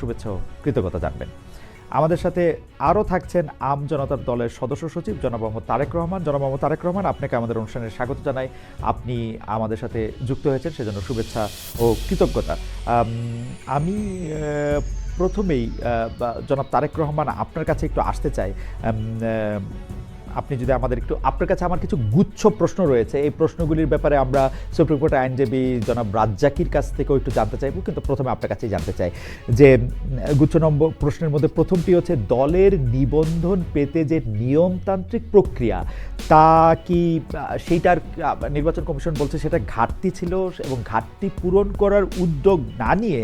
শুভেচ্ছা ও কৃতজ্ঞতা জানবেন। আমাদের সাথে আরও থাকছেন আম জনতার দলের সদস্য সচিব জনাব মোহাম্মদ তারেক রহমান। জনাব মোহাম্মদ তারেক রহমান, আপনাকে আমাদের অনুষ্ঠানে স্বাগত জানাই। আপনি আমাদের সাথে যুক্ত হয়েছেন, সেজন্য শুভেচ্ছা ও কৃতজ্ঞতা। আমি প্রথমেই জনাব তারেক রহমান আপনার কাছে একটু আসতে চাই। আপনি যদি আমাদের একটু আপনার কাছে আমার কিছু গুচ্ছ প্রশ্ন রয়েছে, এই প্রশ্নগুলির ব্যাপারে আমরা সুপ্রিম কোর্টের আইনজীবী জনাব রাজ্জাকির কাছ থেকেও একটু জানতে চাইব, কিন্তু প্রথমে আপনার কাছেই জানতে চাই যে গুচ্ছ নম্বর, প্রশ্নের মধ্যে প্রথমটি হচ্ছে, দলের নিবন্ধন পেতে যে নিয়মতান্ত্রিক প্রক্রিয়া, তা কি সেইটার নির্বাচন কমিশন বলছে সেটা ঘাটতি ছিল এবং ঘাটতি পূরণ করার উদ্যোগ না নিয়ে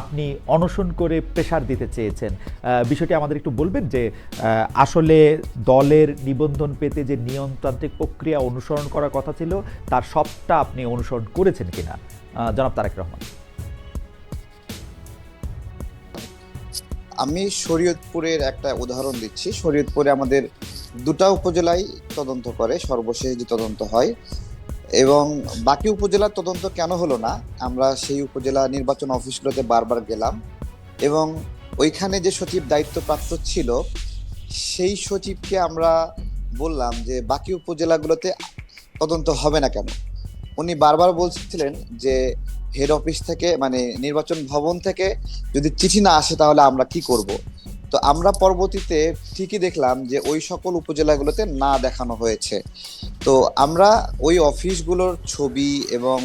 আপনি অনশন করে প্রেশার দিতে চেয়েছেন। বিষয়টি আমাদের একটু বলবেন যে আসলে দলের নিবন্ধন পেতে যে নিয়মতান্ত্রিক প্রক্রিয়া অনুসরণ করার কথা ছিল, তার সবটা আপনি অনুসরণ করেছেন কিনা? জনাব তারেক রহমান। আমি শরীয়তপুরের একটা উদাহরণ দিচ্ছি। শরীয়তপুরে আমাদের দুটা উপজেলায় তদন্ত করে, সর্বশেষ যে তদন্ত হয়। এবং বাকি উপজেলার তদন্ত কেন হলো না, আমরা সেই উপজেলা নির্বাচন অফিসগুলোতে বারবার গেলাম। এবং ওইখানে যে সচিব দায়িত্বপ্রাপ্ত ছিল, সেই সচিবকে আমরা বললাম যে বাকি উপজেলাগুলোতে তদন্ত হবে না কেন? উনি বারবার বলছিলেন যে হেড অফিস থেকে মানে নির্বাচন ভবন থেকে যদি চিঠি না আসে তাহলে আমরা কি করব? তো আমরা পরবর্তীতে ঠিকই দেখলাম যে ওই সকল উপজেলাগুলোতে না দেখানো হয়েছে। তো আমরা ওই অফিসগুলোর ছবি এবং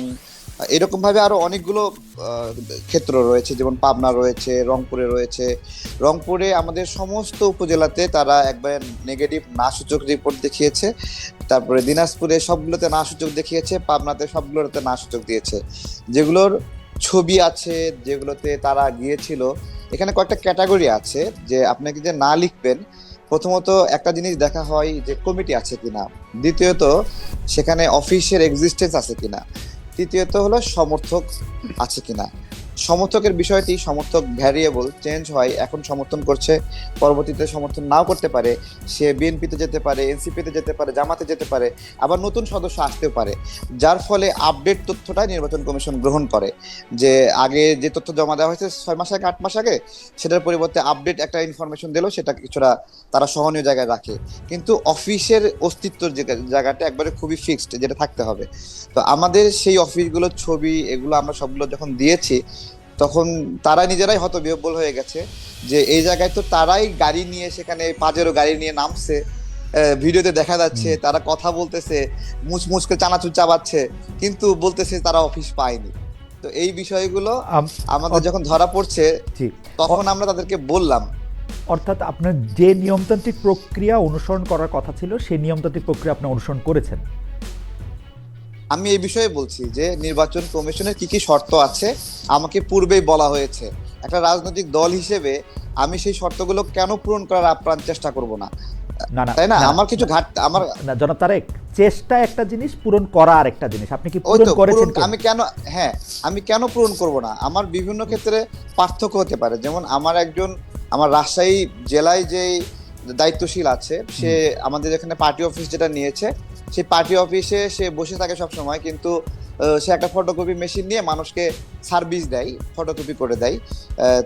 এরকম ভাবে আরও অনেকগুলো ক্ষেত্র রয়েছে, যেমন পাবনা রয়েছে, রংপুরে রয়েছে। রংপুরে আমাদের সমস্ত উপজেলাতে তারা একবারে নেগেটিভ না সূচক রিপোর্ট দেখিয়েছে। তারপরে দিনাজপুরে সবগুলোতে না সূচক দেখিয়েছে, পাবনাতে সবগুলোতে না সূচক দিয়েছে। যেগুলোর ছবি আছে, যেগুলোতে তারা গিয়েছিল, এখানে কয়েকটা ক্যাটাগরি আছে যে আপনাকে যে না লিখবেন, প্রথমত একটা জিনিস দেখা হয় যে কমিটি আছে কিনা। দ্বিতীয়ত, সেখানে অফিসের এক্সিস্টেন্স আছে কিনা। তৃতীয়ত হলো সমর্থক আছে কিনা? সমর্থকের বিষয়টি সমর্থক ভ্যারিয়েবল চেঞ্জ হয়, এখন সমর্থন করছে, পরবর্তীতে সমর্থন নাও করতে পারে, সে বিএনপিতে যেতে পারে এনসিপিতে যেতে পারে, জামাতে যেতে পারে, আবার নতুন সদস্য আসতেও পারে, যার ফলে আপডেট তথ্যটা নির্বাচন কমিশন গ্রহণ করে, যে আগে যে তথ্য জমা দেওয়া হয়েছে ছয় মাস আগে, আট মাস আগে, সেটার পরিবর্তে আপডেট একটা ইনফরমেশন দিলো, সেটা কিছুটা তারা সহনীয় জায়গায় রাখে, কিন্তু অফিসের অস্তিত্বর যে জায়গাটা একবারে খুবই ফিক্সড যেটা থাকতে হবে। তো আমাদের সেই অফিসগুলোর ছবি, এগুলো আমরা সবগুলো যখন দিয়েছি তখন তারা নিজেরাই হতবিহ্বল হয়ে গেছে যে এই জায়গায় তো তারাই গাড়ি নিয়ে সেখানে পাজেরও গাড়ি নিয়ে নামছে। ভিডিওতে দেখা যাচ্ছে তারা কথা বলতেছে মুচমুচ করে চানাচুর চাবাচ্ছে কিন্তু বলতেছে তারা অফিস পায়নি। তো এই বিষয়গুলো আম- আমাদের যখন ধরা পড়ছে তখন আমরা তাদেরকে বললাম। অর্থাৎ আপনার যে নিয়মতান্ত্রিক প্রক্রিয়া অনুসরণ করার কথা ছিল সেই নিয়মতান্ত্রিক প্রক্রিয়া আপনি অনুসরণ করেছেন। আমি এই বিষয়ে বলছি যে নির্বাচন কমিশনের কি কি শর্ত আছে? আমাকে পূর্বেই বলা হয়েছে। একটা রাজনৈতিক দল হিসেবে আমি সেই শর্তগুলো কেন পূরণ করার আপ্রাণ চেষ্টা করব না? না না তাই না? আমার কিছু ঘাট আমার না জনাব তারেক চেষ্টা একটা জিনিস পূরণ করা আরেকটা জিনিস। আপনি কি পূরণ করেছেন আমি কেন হ্যাঁ আমি কেন পূরণ করব না? আমার বিভিন্ন ক্ষেত্রে পার্থক্য হতে পারে। যেমন আমার একজন আমার রাজশাহী জেলায় যে দায়িত্বশীল আছে সে আমাদের এখানে পার্টি অফিস যেটা নিয়েছে সেই পার্টি অফিসে সে বসে থাকে সব সময় কিন্তু সে একটা ফটোকপি মেশিন নিয়ে মানুষকে সার্ভিস দেয় ফটোকপি করে দেয়।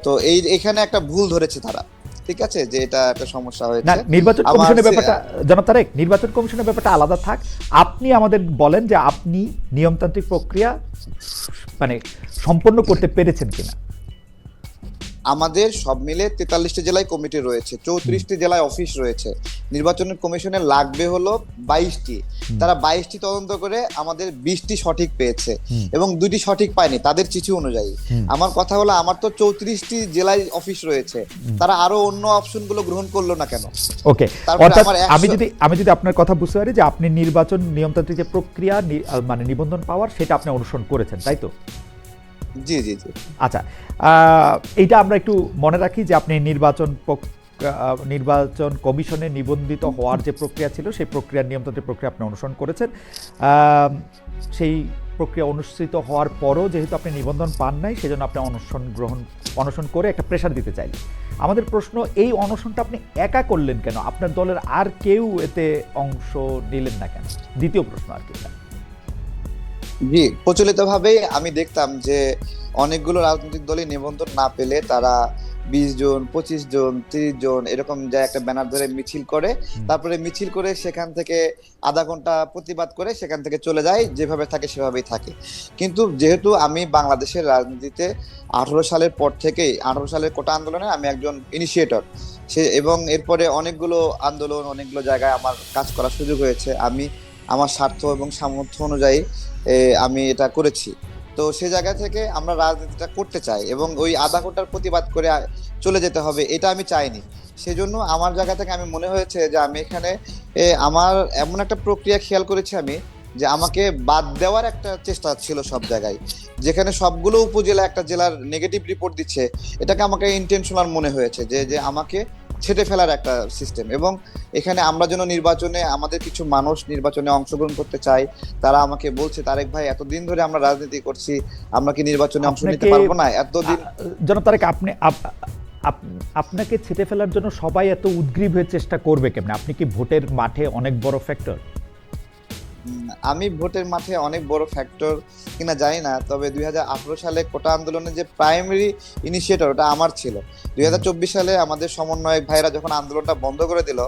তো এই এখানে একটা ভুল ধরেছে তারা ঠিক আছে? যে এটা একটা সমস্যা হয়েছে। না নির্বাচন কমিশনের ব্যাপারটা জনাব তারেক নির্বাচন কমিশনের ব্যাপারটা আলাদা থাক। আপনি আমাদের বলেন যে আপনি নিয়মতান্ত্রিক প্রক্রিয়া মানে সম্পন্ন করতে পেরেছেন কিনা। আমাদের সব মিলে তেতাল্লিশটি জেলায় কমিটি রয়েছে চৌত্রিশটি জেলায় অফিস রয়েছে। নির্বাচন কমিশনের লাগবে হলো বাইশটি। তারা বাইশটি তদন্ত করে আমাদের বিশটি সঠিক পেয়েছে এবং দুটি সঠিক পায়নি তাদের চিঠি অনুযায়ী। আমার কথা হলো আমার তো চৌত্রিশটি জেলায় অফিস রয়েছে। তারা আরও অন্য অপশনগুলো গ্রহণ করল না কেন? ওকে অর্থাৎ আমি যদি আমি যদি আপনার কথা বুঝতে পারি যে আপনি নির্বাচন নিয়মতান্ত্রিক যে প্রক্রিয়া মানে নিবন্ধন পাওয়ার সেটা আপনি অনুসরণ করেছেন তাই তো? জি জি জি। আচ্ছা এইটা আমরা একটু মনে রাখি যে আপনি নির্বাচন নির্বাচন কমিশনে নিবন্ধিত হওয়ার যে প্রক্রিয়া ছিল, সেই প্রক্রিয়ার নিয়মতান্ত্রিক প্রক্রিয়া আপনি অনুসরণ করেছেন সেই প্রক্রিয়া অনুষ্ঠিত হওয়ার পরও যেহেতু আপনি নিবন্ধন পান নাই, সেজন্য আপনি অনশন গ্রহণ, অনশন করে একটা প্রেশার দিতে চাইলেন। আমাদের প্রশ্ন, এই অনশনটা আপনি একা করলেন কেন? আপনার দলের আর কেউ এতে অংশ নিলেন না কেন? দ্বিতীয় প্রশ্ন আর কি। এটা। জি প্রচলিত ভাবেই আমি দেখতাম যে অনেকগুলো রাজনৈতিক দলই নিবন্ধন না পেলে তারা বিশ জন পঁচিশ জন তিরিশ জন এরকম যায় একটা ব্যানার ধরে মিছিল করে তারপরে মিছিল করে সেখান থেকে আধা ঘণ্টা প্রতিবাদ করে সেখান থেকে চলে যায় যেভাবে থাকে সেভাবেই থাকে। কিন্তু যেহেতু আমি বাংলাদেশের রাজনীতিতে আঠারো সালের পর থেকেই আঠারো সালের কোটা আন্দোলনে আমি একজন ইনিশিয়েটর সে এবং এরপরে অনেকগুলো আন্দোলন অনেকগুলো জায়গায় আমার কাজ করার সুযোগ হয়েছে। আমি আমার স্বার্থ এবং সামর্থ্য অনুযায়ী আমি এটা করেছি। তো সে জায়গা থেকে আমরা রাজনীতিটা করতে চাই এবং ওই আধা ঘণ্টার প্রতিবাদ করে চলে যেতে হবে, এটা আমি চাইনি। সেজন্য আমার জায়গা থেকে আমি মনে হয়েছে যে আমি এখানে আমার এমন একটা প্রক্রিয়া খেয়াল করেছি আমি যে আমাকে বাদ দেওয়ার একটা চেষ্টা ছিল সব জায়গায়। যেখানে সবগুলো উপজেলা একটা জেলার নেগেটিভ রিপোর্ট দিচ্ছে, এটাকে আমাকে ইন্টেনশনাল মনে হয়েছে যে যে আমাকে ছেটে ফেলার একটা সিস্টেম এবং এখানে আমরা যেন নির্বাচনে আমাদের কিছু মানুষ নির্বাচনে অংশগ্রহণ করতে চাই তারা আমাকে বলছে তারেক ভাই এতদিন ধরে আমরা রাজনীতি করছি আমরা কি নির্বাচনে অংশ নিতে পারব না? এতদিন যেন তারেক আপনি আপ- আপ- আপনাকে ছেটে ফেলার জন্য সবাই এত উদ্গ্রীব হয়ে চেষ্টা করবে কেমন? আপনি কি ভোটের মাঠে অনেক বড় ফ্যাক্টর আমি ভোটের মাঠে অনেক বড় ফ্যাক্টর কিনা জানি না তবে দুই হাজার আঠেরো সালে কোটা আন্দোলনের যে প্রাইমারি ইনিশিয়েটর ওটা আমার ছিল। দুই হাজার চব্বিশ সালে আমাদের সমন্বয়ক ভাইরা যখন আন্দোলনটা বন্ধ করে দিল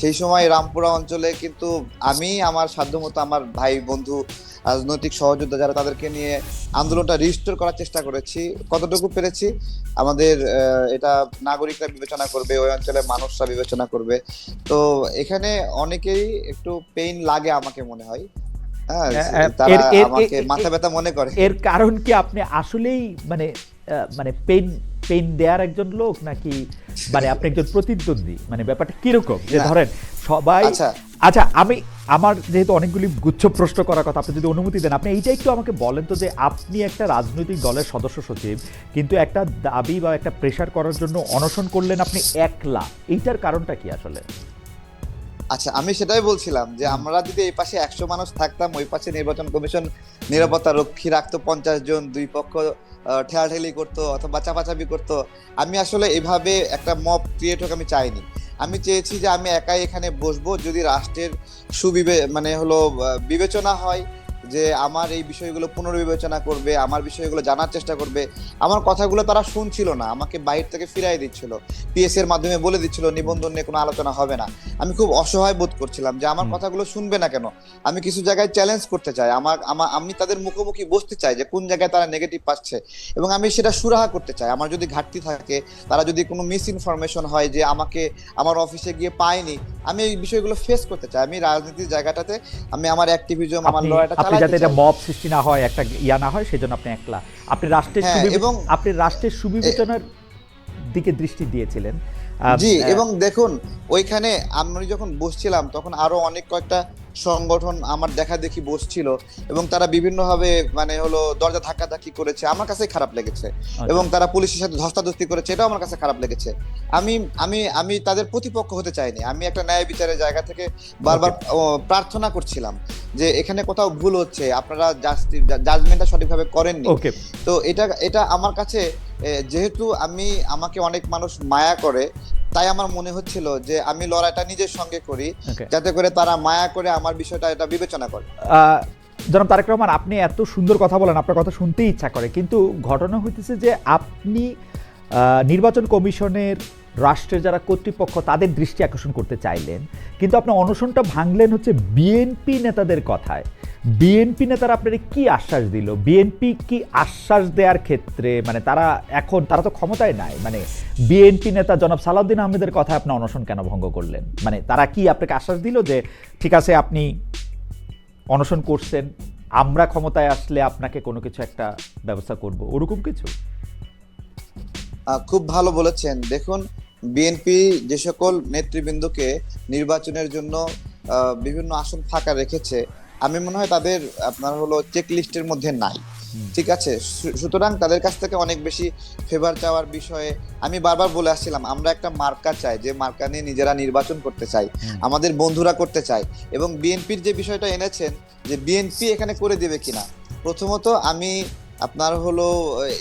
সেই সময় রামপুরা অঞ্চলে কিন্তু আমি আমার সাধ্যমতো আমার ভাই বন্ধু রাজনৈতিক সহযোদ্ধা যারা তাদেরকে নিয়ে আন্দোলনটা রিস্টোর করার চেষ্টা করেছি কতটুকু পেরেছি? আমাদের এটা নাগরিকরা বিবেচনা করবে ওই অঞ্চলের মানুষরা বিবেচনা করবে। তো এখানে অনেকেই একটু পেইন লাগে আমাকে মনে হয়। এর- এর- আমাকে এ- মাথা ব্যথা মনে করে। এর কারণ কি আপনি আসলেই মানে মানে পেন পেন দেয়ার একজন লোক নাকি? মানে আপনি একজন প্রতিদ্বন্দ্বী? মানে ব্যাপারটা কীরকম? যে ধরেন সবাই আচ্ছা। আচ্ছা আমি আমার যেহেতু অনেকগুলি গুচ্ছ প্রশ্ন করার কথা আপনি যদি অনুমতি দেন আপনি এইটা একটু আমাকে বলেন তো যে আপনি একটা রাজনৈতিক দলের সদস্য সচিব কিন্তু একটা দাবি বা একটা প্রেশার করার জন্য অনশন করলেন আপনি একলা। এইটার কারণটা কি আসলে? আচ্ছা আমি সেটাই বলছিলাম যে আমরা যদি এই পাশে একশো মানুষ থাকতাম ওই পাশে নির্বাচন কমিশন নিরাপত্তা রক্ষী রাখতো পঞ্চাশ জন দুই পক্ষ ঠেলাঠেলি করতো অথবা চাপাচাপি করতো আমি আসলে এভাবে একটা মপ ক্রিয়েট হোক আমি চাইনি। আমি চেয়েছি যে আমি একাই এখানে বসবো যদি রাষ্ট্রের সুবিবে মানে হলো বিবেচনা হয় যে আমার এই বিষয়গুলো পুনর্বিবেচনা করবে আমার বিষয়গুলো জানার চেষ্টা করবে আমার কথাগুলো তারা শুনছিল না আমাকে বাইরে থেকে ফিরাই দিচ্ছিল পিএস এর মাধ্যমে বলে দিচ্ছিল নিবন্ধন নিয়ে কোনো আলোচনা হবে না। আমি খুব অসহায় বোধ করছিলাম যে আমার কথাগুলো শুনবে না কেন? আমি কিছু জায়গায় চ্যালেঞ্জ করতে চাই আমার আমার আমি তাদের মুখোমুখি বসতে চাই যে কোন জায়গায় তারা নেগেটিভ পাচ্ছে। এবং আমি সেটা সুরাহা করতে চাই আমার যদি ঘাটতি থাকে তারা যদি কোনো মিস ইনফরমেশন হয় যে আমাকে আমার অফিসে গিয়ে পায়নি আমি এই বিষয়গুলো ফেস করতে চাই। আমি রাজনীতির জায়গাটাতে আমি আমার অ্যাক্টিভিজম আমার লড়াইটা আপনি যাতে এটা মব সৃষ্টি না হয় একটা ইয়া না হয় সেজন্য আপনি একলা। আপনি রাষ্ট্রের সুবিধা এবং- আপনি রাষ্ট্রের সুবিবেচনার দিকে দৃষ্টি দিয়েছিলেন। জি এবং দেখুন ওইখানে আমি যখন বসছিলাম তখন আরও অনেক কয়েকটা সংগঠন আমার দেখা দেখি বসছিল এবং তারা বিভিন্নভাবে মানে হলো দরজা ধাক্কাধাক্কি করেছে আমার কাছে খারাপ লেগেছে। আচ্ছা। এবং তারা পুলিশের সাথে ধস্তাধস্তি করেছে এটাও আমার কাছে খারাপ লেগেছে। আমি আমি আমি তাদের প্রতিপক্ষ হতে চাইনি। আমি একটা ন্যায় বিচারের জায়গা থেকে বারবার প্রার্থনা করছিলাম যে এখানে কোথাও ভুল হচ্ছে আপনারা জাজমেন্টটা সঠিকভাবে করেননি। তো এটা এটা আমার কাছে যেহেতু আমি আমাকে অনেক মানুষ মায়া করে তাই আমার মনে হচ্ছিল যে আমি লড়াইটা নিজের সঙ্গে করি যাতে করে তারা মায়া করে আমার বিষয়টা এটা বিবেচনা করে। জনাব তারেক রহমান আপনি এত সুন্দর কথা বলেন আপনার কথা শুনতেই ইচ্ছা করে কিন্তু ঘটনা হইতেছে যে আপনি নির্বাচন কমিশনের রাষ্ট্রের যারা কর্তৃপক্ষ, তাদের দৃষ্টি আকর্ষণ করতে চাইলেন। কিন্তু আপনি অনশনটা ভাঙলেন হচ্ছে বিএনপি নেতাদের কথায়। বিএনপি নেতারা আপনার কি আশ্বাস দিল? বিএনপি কি আশ্বাস দেওয়ার ক্ষেত্রে মানে তারা এখন, তারা তো ক্ষমতায় নাই মানে বিএনপি নেতা জনাব সালাউদ্দিন আহমেদের কথায় আপনি অনশন কেন ভঙ্গ করলেন? মানে তারা কি আপনাকে আশ্বাস দিল যে, ঠিক আছে, আপনি অনশন করছেন, আমরা ক্ষমতায় আসলে আপনাকে কোনো কিছু একটা ব্যবস্থা করব ওরকম কিছু? খুব ভালো বলেছেন। দেখুন বিএনপি যে সকল নেতৃবৃন্দকে নির্বাচনের জন্য বিভিন্ন আসন ফাঁকা রেখেছে আমি মনে হয় তাদের আপনার হলো চেক লিস্টের মধ্যে নাই। ঠিক আছে? সুতরাং তাদের কাছ থেকে অনেক বেশি ফেভার চাওয়ার বিষয়ে আমি বারবার বলে আসছিলাম আমরা একটা মার্কা চাই যে মার্কা নিয়ে নিজেরা নির্বাচন করতে চাই আমাদের বন্ধুরা করতে চায় এবং বিএনপির যে বিষয়টা এনেছেন যে বিএনপি এখানে করে দেবে কিনা? প্রথমত আমি আপনার হলো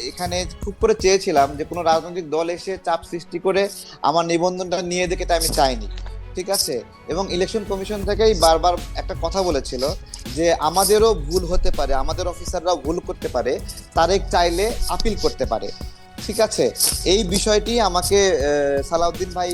এখানে খুব করে চেয়েছিলাম যে কোনো রাজনৈতিক দল এসে চাপ সৃষ্টি করে আমার নিবন্ধনটা নিয়ে দেখে আমি চাইনি, ঠিক আছে? এবং ইলেকশন কমিশন থেকেই বারবার একটা কথা বলেছিল যে আমাদেরও ভুল হতে পারে, আমাদের অফিসাররাও ভুল করতে পারে, তারেক চাইলে আপিল করতে পারে, ঠিক আছে? এই বিষয়টি আমাকে সালাউদ্দিন ভাই